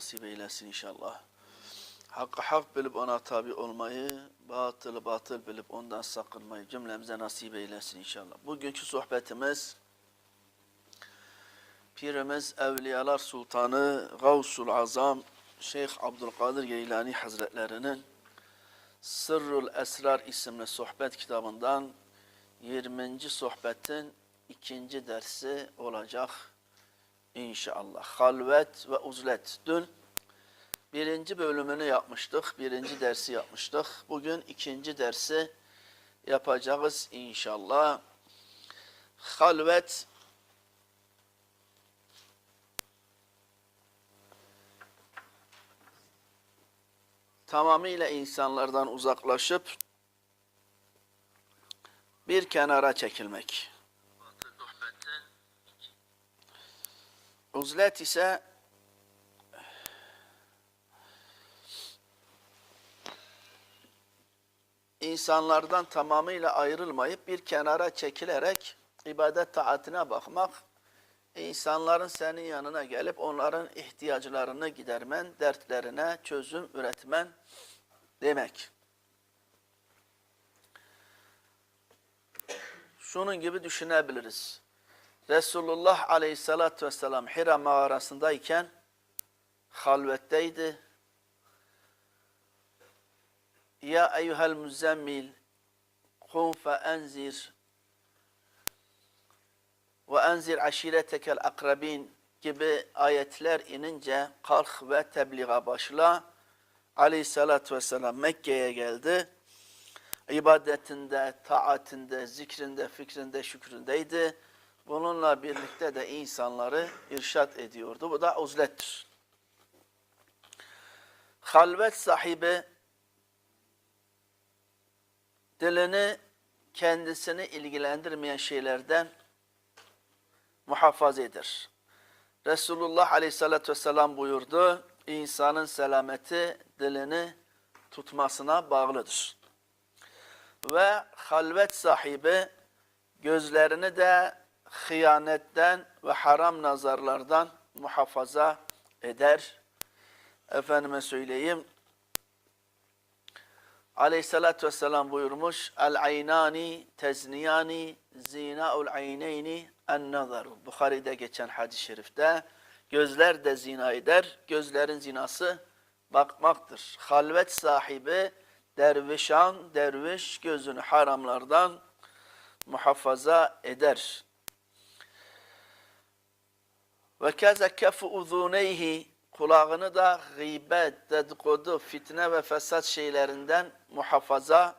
nasip eylesin inşallah. Hakkı hak bilip ona tabi olmayı, batılı batıl bilip ondan sakınmayı cümlemize nasip eylesin inşallah. Bugünkü sohbetimiz Pirimiz Evliyalar Sultanı Gavsul Azam Şeyh Abdülkadir Geylani Hazretlerinin Sırrul Esrar isimli sohbet kitabından 20. sohbetin ikinci dersi olacak inşallah. Halvet ve uzlet. Dün birinci bölümünü yapmıştık, birinci dersi yapmıştık. Bugün ikinci dersi yapacağız inşallah. Halvet tamamıyla insanlardan uzaklaşıp bir kenara çekilmek. Uzlet ise insanlardan tamamıyla ayrılmayıp bir kenara çekilerek ibadet taatine bakmak, insanların senin yanına gelip onların ihtiyaçlarını gidermen, dertlerine çözüm üretmen demek. Şunun gibi düşünebiliriz. Resulullah aleyhissalatü vesselam Hira mağarasındayken halvetteydi. Ya eyyuhel müzzemmil kum fe enzir ve enzir aşiretekel akrabin gibi ayetler inince kalk ve tebliğa başla. Aleyhissalatü vesselam Mekke'ye geldi. İbadetinde, taatinde, zikrinde, fikrinde, şükründeydi. Bununla birlikte de insanları irşat ediyordu. Bu da uzlettir. Halvet sahibi dilini kendisini ilgilendirmeyen şeylerden muhafaza eder. Resulullah Aleyhisselatü Vesselam buyurdu, insanın selameti dilini tutmasına bağlıdır. Ve halvet sahibi gözlerini de hıyanetten ve haram nazarlardan muhafaza eder. Efendime söyleyeyim, Aleyhissalatü vesselam buyurmuş, El-aynani tezniyani zina'ul ayneyni en-nazaru. Bukhari'de geçen hadis-i şerifte, gözler de zina eder, gözlerin zinası bakmaktır. Halvet sahibi, dervişan, derviş gözünü haramlardan muhafaza eder. Ve keze kefu uzuneyhi kulağını da gıybet, dedikodu, fitne ve fesat şeylerinden muhafaza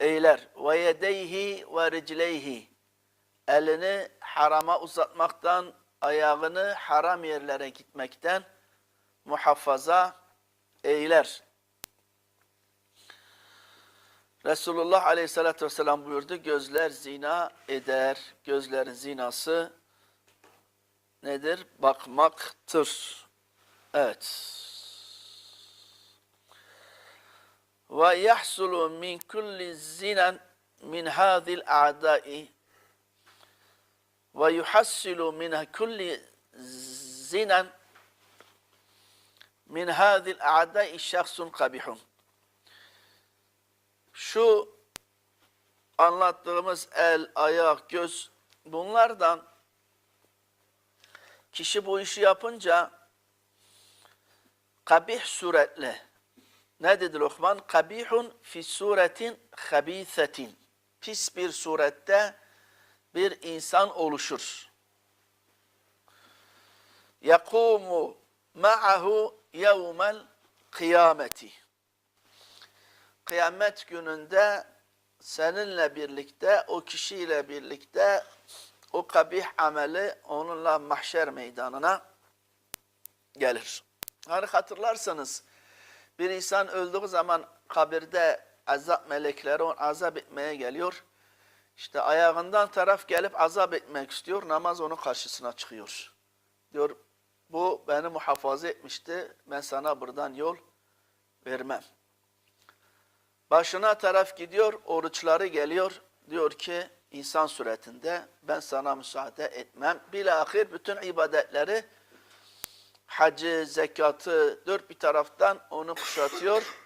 eyler. Ve yedeyhi ve ricleyhi elini harama uzatmaktan, ayağını haram yerlere gitmekten muhafaza eyler. Resulullah Aleyhisselatü Vesselam buyurdu, gözler zina eder. Gözlerin zinası nedir? Bakmaktır. Evet. Ve yahsulu min kulli zinen min hadil a'dai ve yuhassilu min kulli zinen min hadil a'dai şahsun kabihun. Şu anlattığımız el, ayak, göz bunlardan kişi bu işi yapınca kabih suretle ne dedi Lokman? Kabihun fi suretin habisetin. Pis bir surette bir insan oluşur. Yakumu ma'ahu yevmel kıyameti. Kıyamet gününde seninle birlikte, o kişiyle birlikte o kabih ameli onunla mahşer meydanına gelir. Hani hatırlarsanız bir insan öldüğü zaman kabirde azap melekleri onu azap etmeye geliyor. İşte ayağından taraf gelip azap etmek istiyor. Namaz onun karşısına çıkıyor. Diyor bu beni muhafaza etmişti. Ben sana buradan yol vermem. Başına taraf gidiyor. Oruçları geliyor. Diyor ki insan suretinde ben sana müsaade etmem. Bilahir bütün ibadetleri hacı, zekatı dört bir taraftan onu kuşatıyor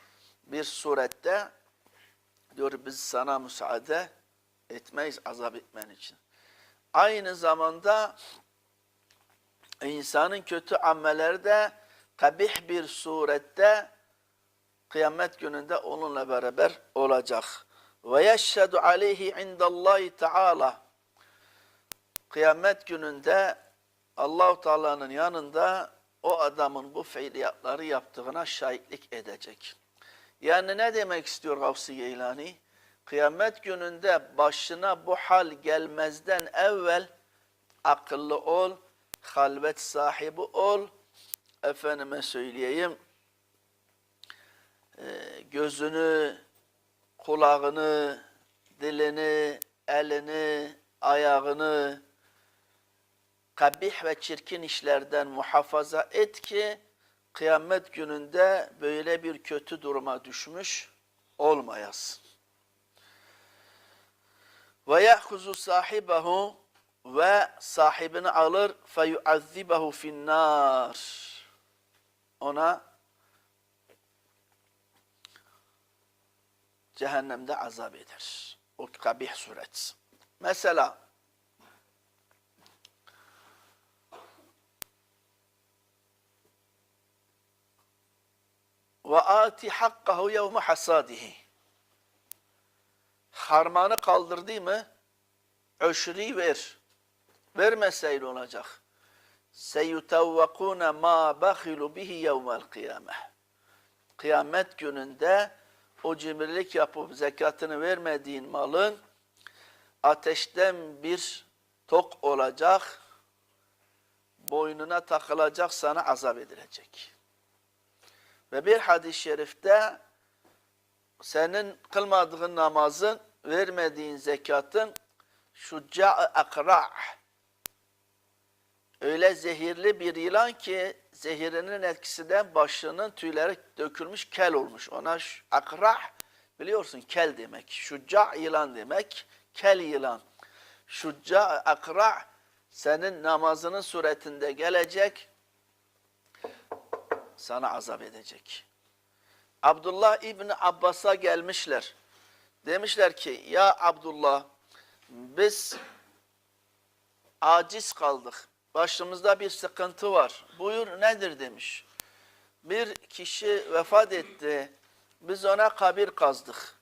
bir surette. Diyor biz sana müsaade etmeyiz azap etmen için. Aynı zamanda insanın kötü amelleri de kabih bir surette kıyamet gününde onunla beraber olacak. Ve yeşhedü aleyhi indallahi teala. Kıyamet gününde Allahu Teala'nın yanında o adamın bu fiiliyatları yaptığına şahitlik edecek. Yani ne demek istiyor Gavsi Geylani? Kıyamet gününde başına bu hal gelmezden evvel akıllı ol, halvet sahibi ol, efendime söyleyeyim, e, gözünü, kulağını, dilini, elini, ayağını kabih ve çirkin işlerden muhafaza et ki kıyamet gününde böyle bir kötü duruma düşmüş olmayasın. Ve ya'huzu sahibehu ve sahibini alır feyuazzibehu finnar. Ona cehennemde azap eder. O kabih suret. Mesela ve ati hakkahu yevme hasadihi. Harmanı kaldırdı mı öşri ver. Vermeseydi olacak. Seyutevvekune ma bakhilu bihi yevmel kıyameh. Kıyamet gününde o cimrilik yapıp zekatını vermediğin malın ateşten bir tok olacak, boynuna takılacak, sana azap edilecek. Ve bir hadis-i şerifte senin kılmadığın namazın, vermediğin zekatın şucca akra' öyle zehirli bir yılan ki zehirinin etkisinden başının tüyleri dökülmüş kel olmuş. Ona akra' biliyorsun kel demek. Şucca yılan demek. Kel yılan. Şucca akra' senin namazının suretinde gelecek sana azap edecek. Abdullah İbni Abbas'a gelmişler. Demişler ki ya Abdullah biz aciz kaldık. Başımızda bir sıkıntı var. Buyur nedir demiş. Bir kişi vefat etti. Biz ona kabir kazdık.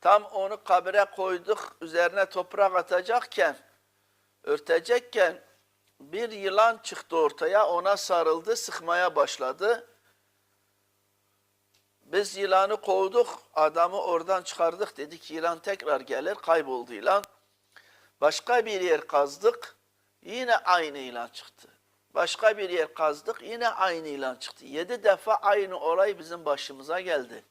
Tam onu kabire koyduk. Üzerine toprak atacakken, örtecekken bir yılan çıktı ortaya. Ona sarıldı, sıkmaya başladı. Biz yılanı kovduk, adamı oradan çıkardık. Dedik yılan tekrar gelir, kayboldu yılan. Başka bir yer kazdık, yine aynı yılan çıktı. Başka bir yer kazdık, yine aynı yılan çıktı. Yedi defa aynı olay bizim başımıza geldi.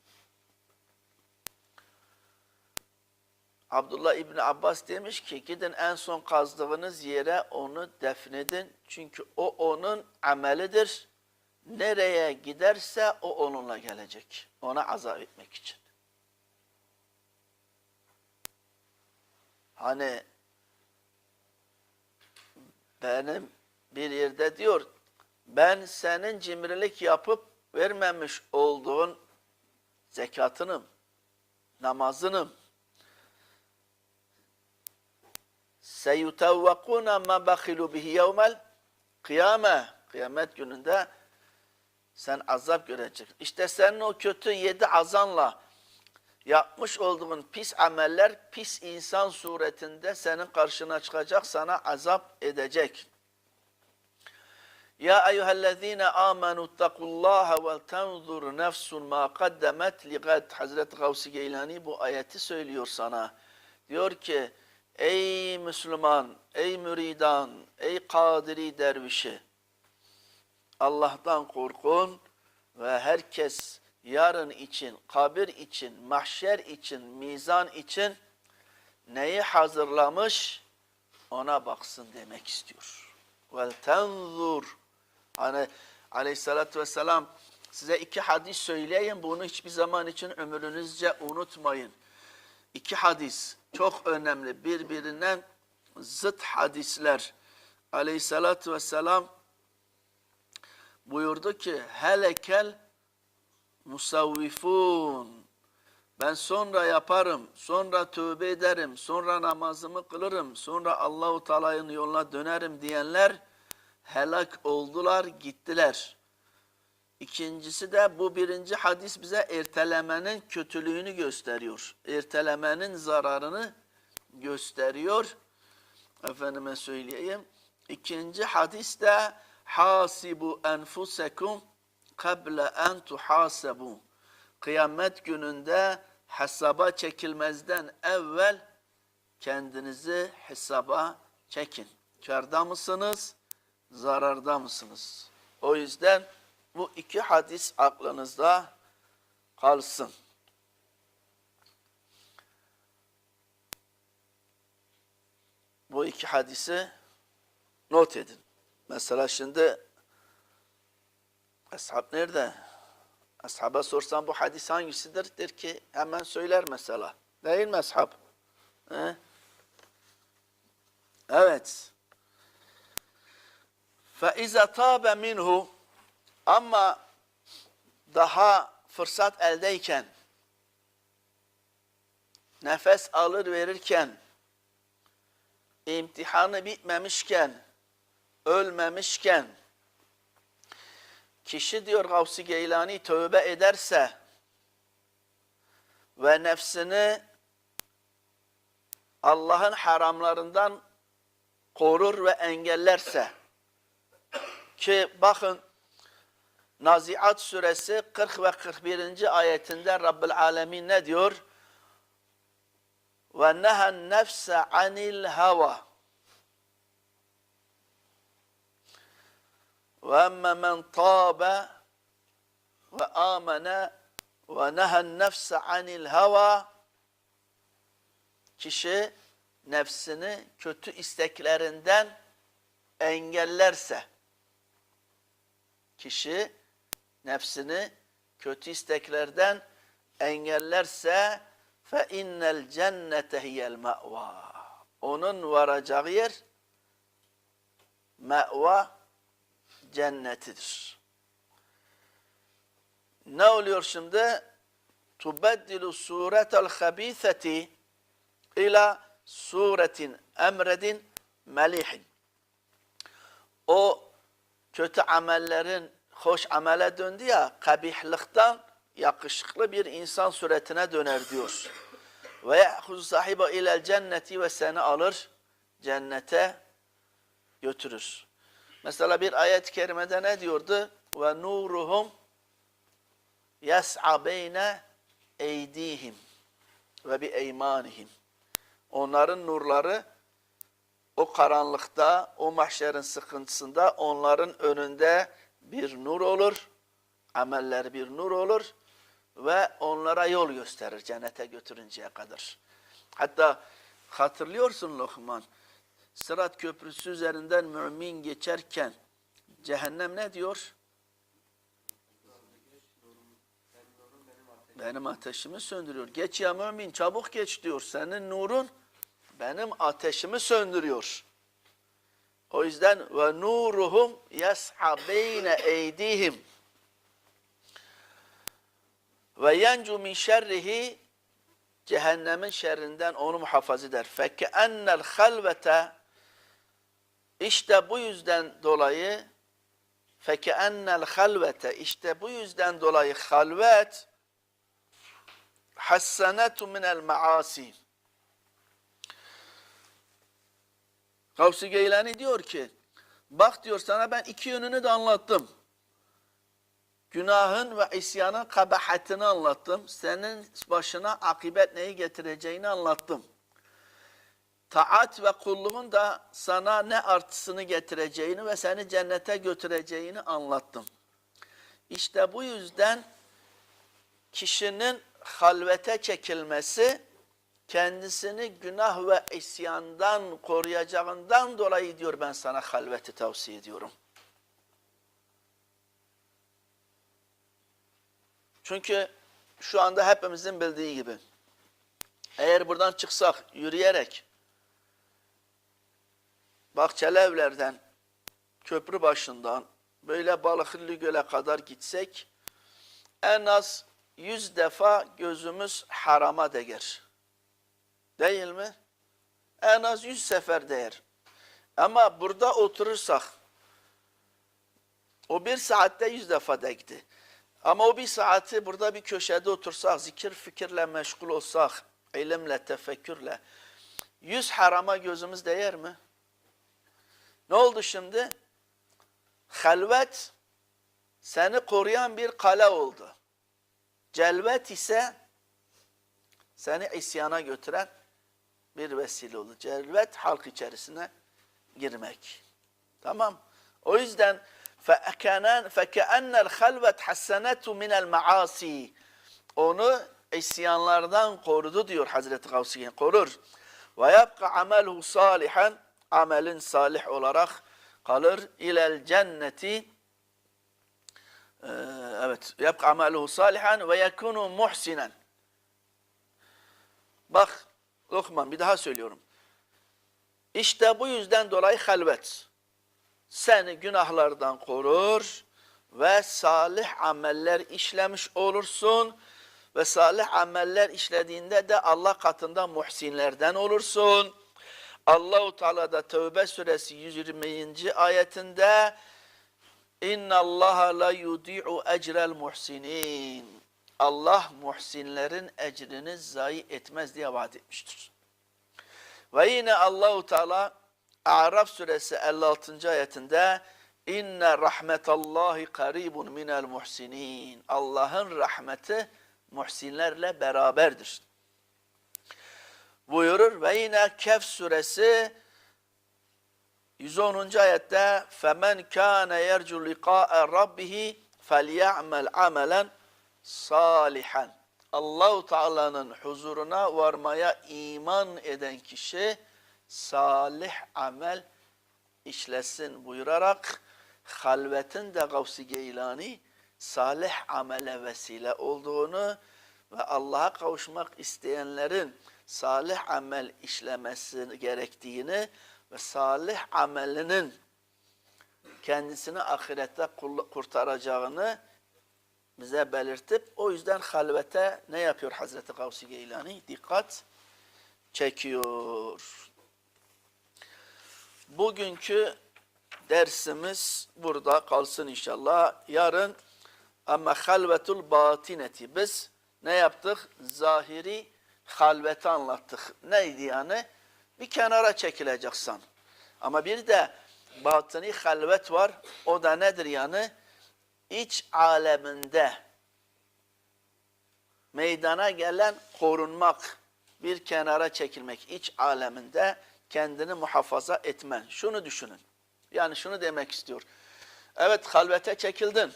Abdullah İbni Abbas demiş ki gidin en son kazdığınız yere onu defnedin. Çünkü o onun amelidir. Nereye giderse o onunla gelecek. Ona azap etmek için. Hani benim bir yerde diyor ben senin cimrilik yapıp vermemiş olduğun zekatınım, namazınım, seyutevvekûne ma bakhilu bihi yevmel kıyame. Kıyamet gününde sen azap göreceksin. İşte senin o kötü yedi azanla yapmış olduğun pis ameller pis insan suretinde senin karşına çıkacak, sana azap edecek. Ya eyyühellezine amenu takullaha ve tenzur nefsun ma kaddemet ligad. Hazreti Gavsi Geylani bu ayeti söylüyor sana. Diyor ki Ey Müslüman, ey müridan, ey kadiri dervişi. Allah'tan korkun ve herkes yarın için, kabir için, mahşer için, mizan için neyi hazırlamış ona baksın demek istiyor. Vel tenzur. Hani aleyhissalatü vesselam size iki hadis söyleyeyim. Bunu hiçbir zaman için ömrünüzce unutmayın. İki hadis çok önemli. Birbirinden zıt hadisler. Aleyhissalatü vesselam buyurdu ki helekel musavvifun ben sonra yaparım, sonra tövbe ederim, sonra namazımı kılırım, sonra Allahu Teala'nın yoluna dönerim diyenler helak oldular, gittiler. İkincisi de bu birinci hadis bize ertelemenin kötülüğünü gösteriyor. Ertelemenin zararını gösteriyor. Efendime söyleyeyim. İkinci hadis de hasibu enfusekum kable en tuhasebu. Kıyamet gününde hesaba çekilmezden evvel kendinizi hesaba çekin. Karda mısınız, zararda mısınız? O yüzden bu iki hadis aklınızda kalsın. Bu iki hadisi not edin. Mesela şimdi ashab nerede? Ashaba sorsan bu hadis hangisidir? Der ki hemen söyler mesela. Değil mi ashab? He? Evet. فَاِذَا تَابَ minhu Ama daha fırsat eldeyken, nefes alır verirken, imtihanı bitmemişken, ölmemişken, kişi diyor Gavsi Geylani tövbe ederse ve nefsini Allah'ın haramlarından korur ve engellerse ki bakın Naziat suresi 40 ve 41. ayetinde Rabbül Alemin ne diyor? Ve nehen nefse anil hava ve emme men tabe ve amene ve nehen nefse anil hava kişi nefsini kötü isteklerinden engellerse kişi nefsini kötü isteklerden engellerse fe innel cennete hiyel ma'va. Onun varacağı yer ma'va cennetidir. Ne oluyor şimdi? Tubeddilu suretel habitheti ila suretin emredin melihin. O kötü amellerin hoş amele döndü ya, kabihlikten yakışıklı bir insan suretine döner diyor. Ve ya'khuz sahibe ilel cenneti ve seni alır, cennete götürür. Mesela bir ayet-i kerimede ne diyordu? Ve nuruhum yes'a beyne eydihim ve bi eymanihim. Onların nurları o karanlıkta, o mahşerin sıkıntısında onların önünde bir nur olur, ameller bir nur olur ve onlara yol gösterir cennete götürünceye kadar. Hatta hatırlıyorsun Lokman, Sırat Köprüsü üzerinden mümin geçerken cehennem ne diyor? Benim ateşimi söndürüyor. Geç ya mümin çabuk geç diyor. Senin nurun benim ateşimi söndürüyor. O yüzden ve nuruhum yas'a beyne eydihim ve yencu min şerrihi cehennemin şerrinden onu muhafaza eder. Fekke ennel halvete işte bu yüzden dolayı fekke ennel halvete işte bu yüzden dolayı halvet hassanetu minel maasi Gavsi Geylani diyor ki, bak diyor sana ben iki yönünü de anlattım. Günahın ve isyanın kabahatini anlattım. Senin başına akibet neyi getireceğini anlattım. Taat ve kulluğun da sana ne artısını getireceğini ve seni cennete götüreceğini anlattım. İşte bu yüzden kişinin halvete çekilmesi, kendisini günah ve isyandan koruyacağından dolayı diyor ben sana halveti tavsiye ediyorum. Çünkü şu anda hepimizin bildiği gibi eğer buradan çıksak yürüyerek bahçeli evlerden, köprü başından, böyle Balıklı Göl'e kadar gitsek en az yüz defa gözümüz harama değer. Değil mi? En az yüz sefer değer. Ama burada oturursak o bir saatte yüz defa değdi. Ama o bir saati burada bir köşede otursak, zikir fikirle meşgul olsak, ilimle, tefekkürle, yüz harama gözümüz değer mi? Ne oldu şimdi? Halvet seni koruyan bir kale oldu. Celvet ise seni isyana götüren bir vesile oldu. Celvet halk içerisine girmek. Tamam. O yüzden فَكَانَ فَكَأَنَّ الْخَلْوَةِ حَسَّنَةُ مِنَ الْمَعَاسِي Onu isyanlardan korudu diyor Hazreti Gavsiyen. Korur. Ve yapka ameluhu salihan amelin salih olarak kalır. İlel cenneti Ee, evet yapka ameluhu salihan ve yekunu muhsinen. Bak Lokman bir daha söylüyorum. İşte bu yüzden dolayı halvet seni günahlardan korur ve salih ameller işlemiş olursun ve salih ameller işlediğinde de Allah katında muhsinlerden olursun. Allahu Teala da Tevbe suresi 120. ayetinde İnna Allah la yudi'u ecrel muhsinin. Allah muhsinlerin ecrini zayi etmez diye vaat etmiştir. Ve yine Allahu Teala A'raf suresi 56. ayetinde İnne rahmetallahi karibun minel muhsinin. Allah'ın rahmeti muhsinlerle beraberdir Buyurur ve yine Kehf suresi 110. ayette فَمَنْ كَانَ يَرْجُ لِقَاءَ رَبِّهِ فَلْيَعْمَلْ عَمَلًا صَالِحًا Allahu Teala'nın huzuruna varmaya iman eden kişi salih amel işlesin buyurarak halvetin de Gavs-ı Geylani salih amele vesile olduğunu ve Allah'a kavuşmak isteyenlerin salih amel işlemesi gerektiğini ve salih amelinin kendisini ahirette kurtaracağını bize belirtip o yüzden halvete ne yapıyor Hazreti Gavs-ı Geylani? Dikkat çekiyor. Bugünkü dersimiz burada kalsın inşallah. Yarın ama halvetul batineti biz ne yaptık? Zahiri halveti anlattık. Neydi yani? Bir kenara çekileceksin. Ama bir de batini halvet var. O da nedir yani? İç aleminde meydana gelen korunmak, bir kenara çekilmek iç aleminde kendini muhafaza etmen. Şunu düşünün. Yani şunu demek istiyor. Evet halvete çekildin.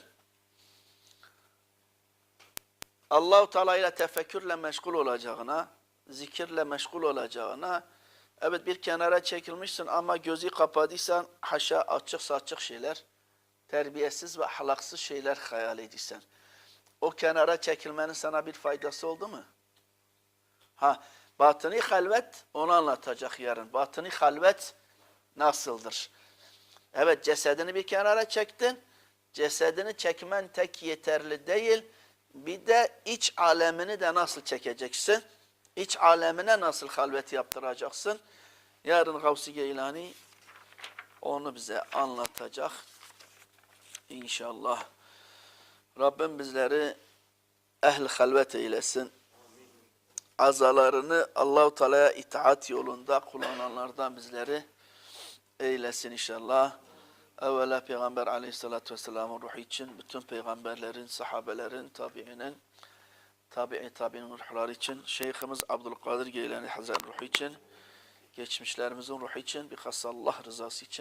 Allahu Teala ile tefekkürle meşgul olacağına, zikirle meşgul olacağına, evet bir kenara çekilmişsin ama gözü kapadıysan haşa açık saçık şeyler, terbiyesiz ve ahlaksız şeyler hayal ediysen. O kenara çekilmenin sana bir faydası oldu mu? Ha, Batıni halvet onu anlatacak yarın. Batıni halvet nasıldır? Evet cesedini bir kenara çektin. Cesedini çekmen tek yeterli değil. Bir de iç alemini de nasıl çekeceksin? İç alemine nasıl halvet yaptıracaksın? Yarın Gavsi Geylani onu bize anlatacak. İnşallah. Rabbim bizleri ehl halvet eylesin azalarını Allahu Teala'ya itaat yolunda kullananlardan bizleri eylesin inşallah. Evvela Peygamber aleyhissalatü vesselamın ruhu için, bütün peygamberlerin, sahabelerin, tabiinin, tabi'i tabi'nin ruhları için, Şeyhimiz Abdülkadir Geylani Hazretleri ruhu için, geçmişlerimizin ruhu için, bir Allah rızası için,